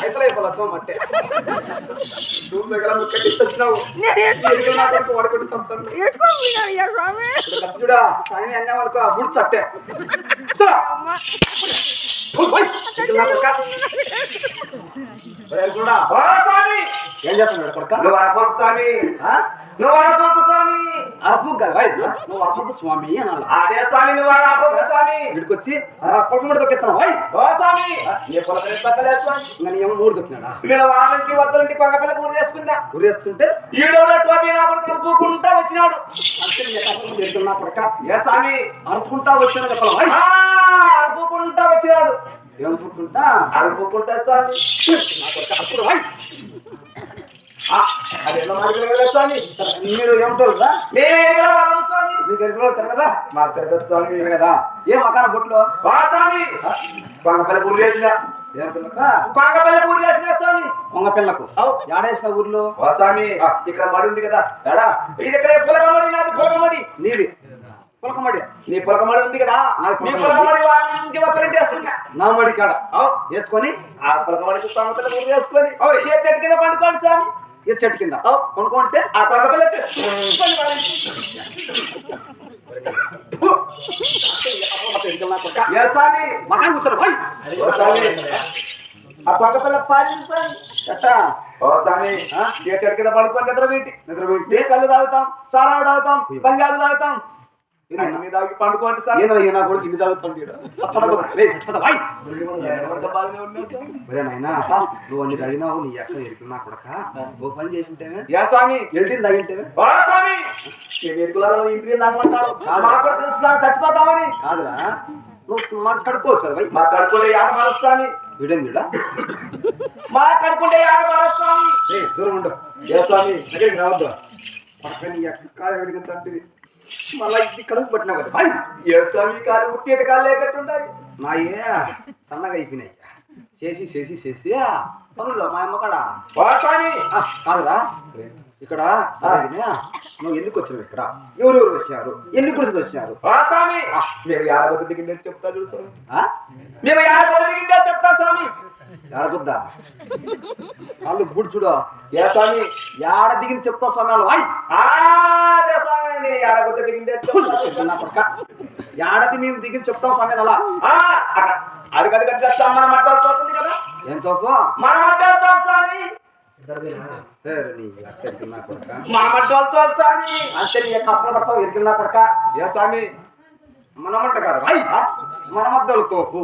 పైసలు పైసలు అంటే దగ్గర సంవత్సరం స్వామి వరకు ఆ చట్టే చూడా ఏం చేస్తున్నాడు కొడుక? నువ్వు అరపోకు స్వామి? నువ్వు అరపోకు స్వామి. అరపు కదా నువ్వు వసంత స్వామి అనాలి? అదే స్వామి నువ్వు అరపోకు స్వామి. వీడికొచ్చి పొలకముడి దొక్కిస్తాను భాయ్ ఓ స్వామి. నీ పొలకరి పక్కలేదు స్వామి. ఇంకా నీ ఏమో మూడు దొక్కినాడా? నేను వారానికి వద్దలంటి కొంగ పిల్ల కూర చేసుకున్నా ఉరేస్తుంటే ఈడోడ టోపీ నా కొడుకు పూకుంటా వచ్చినాడు. అంతే నీ యొక్క అర్థం ఎరుకులు నా కొడుక? ఏ స్వామి? అరుచుకుంటా వచ్చాను చెప్పాలి ఆ, అరుపుకుంటా వచ్చినాడు. ఏం పుట్టుకుంటా అరుపుకుంటా స్వామి. నా కొడుక అప్పుడు భాయ్ ఆ, అదేదో మాట్లాడగల స్వామి మీరు ఏమంటారు కదా? వాళ్ళం స్వామి. కదా? మాట్లాడదు స్వామి కదా. ఏ మకాన బొట్లు స్వామి. కొంగ పిల్ల కూర చేసిన. ఏం పిల్లక? కొంగ పిల్ల కూర చేసిన స్వామి. కొంగ పిల్లకు. అవు. యాడేసిన ఊర్లో? స్వామి. ఇక్కడ మడి ఉంది కదా. ఎడా? ఇది ఇక్కడ పులకమడి నాది పులకమడి. నీది? పొలకమడి. నీ పులకమడి ఉంది కదా. నీ పులకమడి. పులకమడి వాటి నుంచి వత్తలంటే వేసుకున్నా నా మడి కాడ. వేసుకొని? ఆ పులకమడికి స్వామి కూర చేసుకొని. ఏ చెట్టు కింద పండుకోండి స్వామి. ఈ చెట్టు కింద. కొనుక్కుంటే ఆ కొంగ పిల్ల చెట్టు ఏ స్వామి? మకాన్ కూర్చోరు భాయ్ ఆ కొంగ పిల్ల పాడి స్వామి ఎట్టా? ఓ స్వామి? ఏ చెట్టు కింద పడుకొని నిద్ర పెట్టి నిద్ర పెట్టి కళ్ళు తాగుతాం? సారాలు తాగుతాం? బంగారు తాగుతాం? ఏనా కొడుకు ఇన్ని తాగుతాడు నువ్వు అన్ని తగినావు నీ ఎక్కడ ఎరుకున్నా కొడక. ఓ పని చేసి ఉంటేనే యా స్వామి. ఎల్టీని తగింటేనే స్వామి. చచ్చిపోతామని. కాదురా. నువ్వు మాకు కడుక్కోవచ్చు కదా మా కడుకుంటే ఆట మారుస్తామి వీడేం చూడా మా కడుకుంటే ఆట మారుస్తామి ఏ దూరం ఉండు. ఏ స్వామి. దగ్గరికి రావద్దు. పక్కన నీ ఎక్క కాలు ఎక్కడికి మళ్ళా ఇది కడుపు పట్టినావు కదా భాయ్ ఏ స్వామి కాలు ఉత్తీత కాలు లేకట్టుంటాయి. నా ఏ సన్నగా అయిపోయినాయి. చేసి చేసి చేసి పనులు మా అమ్మ కాడ? స్వామి. ఆ, కాదురా. ఇక్కడ సరే నువ్వు ఎందుకు వచ్చినావు ఇక్కడ? ఎవరెవరు వచ్చారు? ఎన్ని గుడిసెలు వచ్చారు? స్వామి. మేము యాడగొద్దు దిగిందే చెప్తా చూడు స్వామి. ఆ? మేము యాడగొద్దు దిగిందే చెప్తా స్వామి. ఏడకొద్దా వాళ్ళు గుడి చూడు. ఏ స్వామి? ఏడ దిగిన చెప్తా స్వామి ఏడది మేము దిగిన చెప్తాం సమయం అలా. అది కది కది చేస్తాం మన కదా? ఏం మన స్వామి. స్వామి. అంతే నీ యొక్క అప్పులు పడతావు ఎరికిన నా కొడక. ఏ స్వామి? మనమంట కాదు. వాయ్ మన మద్దలు తోపు.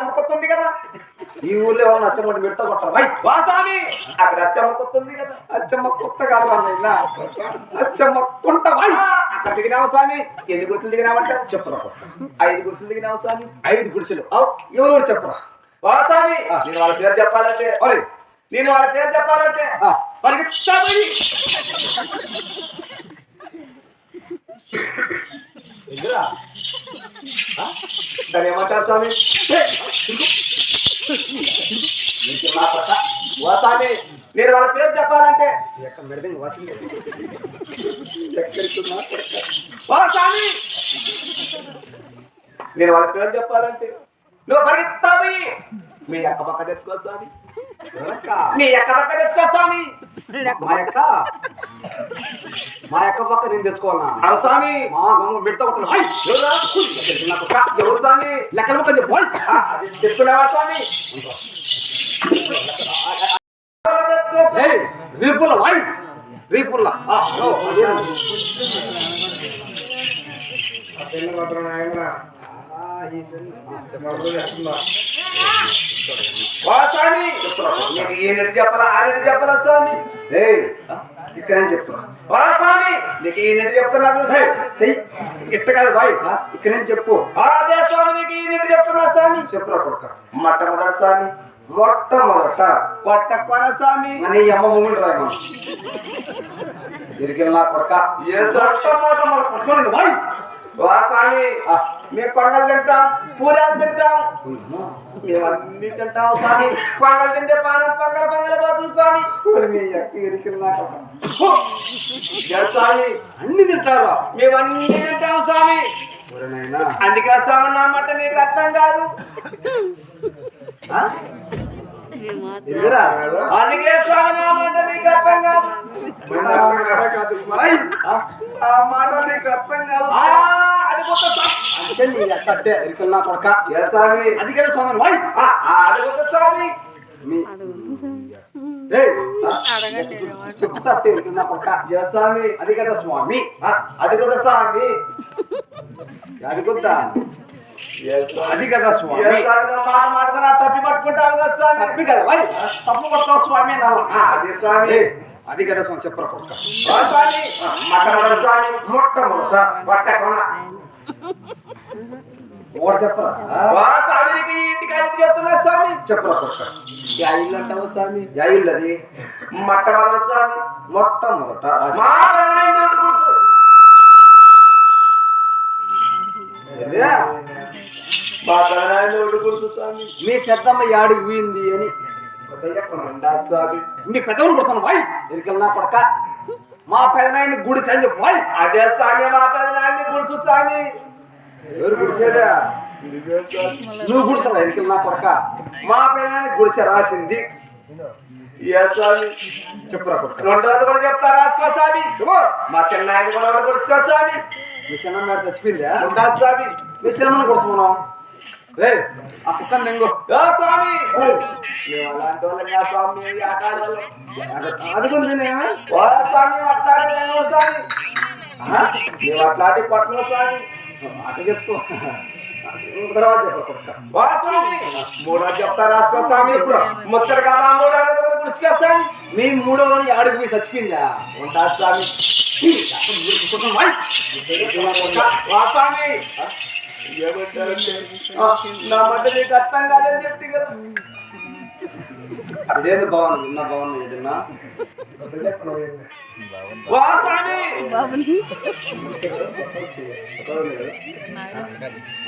అచ్చమ్మ కొత్తుంది కదా. ఈ ఊర్లో ఎవరు నచ్చమని పెడతా కొట్టారు వాయ్ వా స్వామి అక్కడ అచ్చమ్మ కొత్తుంది కదా. అచ్చమ్మ కొత్త కాదు అన్న అచ్చమ్మ కుంట ఆ, అక్కడ దిగినావు స్వామి? ఎన్ని గురుసులు దిగినావంట? చెప్పరా. ఐదు గురుసులు దిగినావు స్వామి? ఐదు గుడిసెలు. ఎవరెవరు చెప్పరా? వా స్వామి ఆ. నేను వాళ్ళ పేరు చెప్పాలంటే. నేను వాళ్ళ పేరు చెప్పాలంటే. వాళ్ళకి ఎదురా. దాన్ని ఏమంటారు స్వామి వా స్వామి నేను వాళ్ళ పేరు చెప్పాలంటే ఎక్కడ మెడదంగి వాసింది. వా స్వామి నేను వాళ్ళ పేరు చెప్పాలంటే నువ్వు పరిగెత్తావి మీ అక్క పక్క తెచ్చుకో స్వామి? నీ అక్క పక్క తెచ్చుకో స్వామి మా యొక్క మా యొక్క పక్క నేను తెచ్చుకోవాలన్నా. అవు స్వామి మా గొంగ మిడత ఎవరా? స్వామి లెక్కల పక్క చెప్పు. తెచ్చుకున్నావా స్వామి రీపుల్ల రీపుల్ల. స్వామి చెప్పాలా? స్వామి ఏయ్ ఇక్కడ ఏం చెప్తా వా స్వామి నీకు ఈ నెల చెప్తున్నా ఏయ్, చెయ్యి. ఇట్ట కాదు బాయ్. ఇక్కడ ఏం చెప్పు. అదే స్వామి నీకు ఈ నెల చెప్తున్నా స్వామి. చెప్పురా కొడుక. మొట్టమొదటి స్వామి. మొట్టమొదట పట్టకొన స్వామి. అని అమ్మ మొగుడు రాయి మనం. ఇరికెళ్ళినా కొడక? మొట్టమొదట మన పట్టుకోలేదు బాయ్. వా స్వామి. మేము కొండలు తింటాం పూరాలు తింటాం. మేము అన్ని తింటాం స్వామి. పొంగల్ తింటే పానం పొంగల పొంగల పోతుంది స్వామి. మరి మీ ఎక్క ఇరికెళ్ళినా కొడక. స్వామి అన్ని తింటారా? మేము అన్ని తింటాం స్వామి. అందుకే స్వామి నా మాట నీకు అర్థం కాదు. అందుకే స్వామి నా మాట నీకు అర్థం కాదు. ఆ? మాట నీకు అర్థం కాదు అంటే నీ ఏ స్వామి? అది కదా స్వామి. స్వామి స్వామి అది కదా స్వామి. అది కొత్త స్వామి. అది స్వామి. అది కదా స్వామి తప్పి పట్టుకుంటావు కదా స్వామి? తప్పి కదా తప్పు కొడతావు స్వామి అది స్వామి. అది కదా స్వామి చెప్పరా స్వామి. మొట్టమొదటి ఓడ చెప్పరా? స్వామి ఇంటికి చెప్తున్నా చెప్పరా అంటావు స్వామి? అది. మొట్టమొదటి స్వామి. మొట్టమొదట మా స్వామి. మీ పెద్దమ్మ యాడికి పోయింది అని. స్వామి. మీ పెద్దమ్మని కొడుతాను బాయ్ ఎరికెళ్ళినా కొడక మా పెదనాయని గుడి చెప్పు బాయ్ అదే స్వామి మా పరనాయన గుడిసు స్వామి. ఎవరు గుడిసేదా? నువ్వు గుడిసరా ఎరికెళ్ళినా కొడక? మా పెదనాయని గుడిసె రాసింది. చెప్పురా కొడక. రెండోది కూడా చెప్తా రాసుకో స్వామి. మా కూడా గుడుసుకో స్వామి. మీ చచ్చిపోయిందా? స్వామి. మీ రే ఆ కుక్కని స్వామి? స్వామి అట్లాంటి స్వామి. మాట చెప్పు. తర్వాత చెప్పు కొడక ఓ స్వామి మూడో చెప్తా రాసుకో స్వామి. ముచ్చటగా మా మూడో అనేది కూడా గుడిసుకో స్వామి మీ మూడో వారి ఆడికి పోయి చచ్చిపోయిందా? ఉంటా స్వామి. అక్కడ మీరు కుక్కని బాయ్ ఎరికెళ్ళినా కొడక. వా స్వామి. ఏమంటారంటే, నా మాట నీకు అర్థం కాదని చెప్తే కదా. ఇదేంది భవన్? విన్న భవన్ ఏదన్నా? వా స్వామి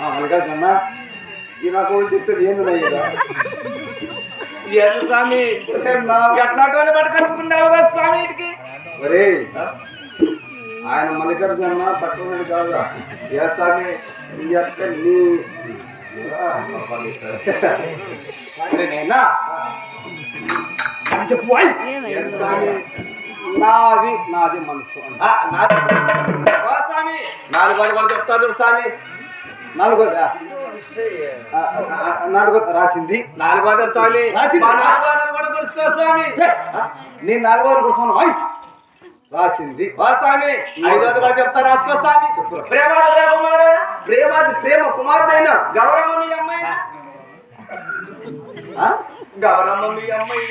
మల్లికార్జున ఈ నాకు చెప్పేది ఏంది నా? స్వామి ఎట్లాంటి వాళ్ళు పట్టుకొచ్చుకున్నావు కదా స్వామి ఒరే ఆయన మల్లికార్జున తక్కువ కాదు ఏ స్వామి? నీ యొక్క నీ నైనా? చెప్పు నాది నాది మనసు స్వామి. నాలుగు వాడు కూడా చెప్తా చూడు స్వామి. నాలుగోదా నాలుగోది రాసింది. నాలుగోది స్వామి. రాసింది. కూడా స్వామి. నీ నాలుగోది వాయ్ రాసింది. స్వామి. ఐదోది కూడా చెప్తా రాసుకో స్వామి. ప్రేమ ప్రేమ ప్రేమ కుమారుడైన. మీ అమ్మాయి? గౌరమ్మ మీ అమ్మాయి.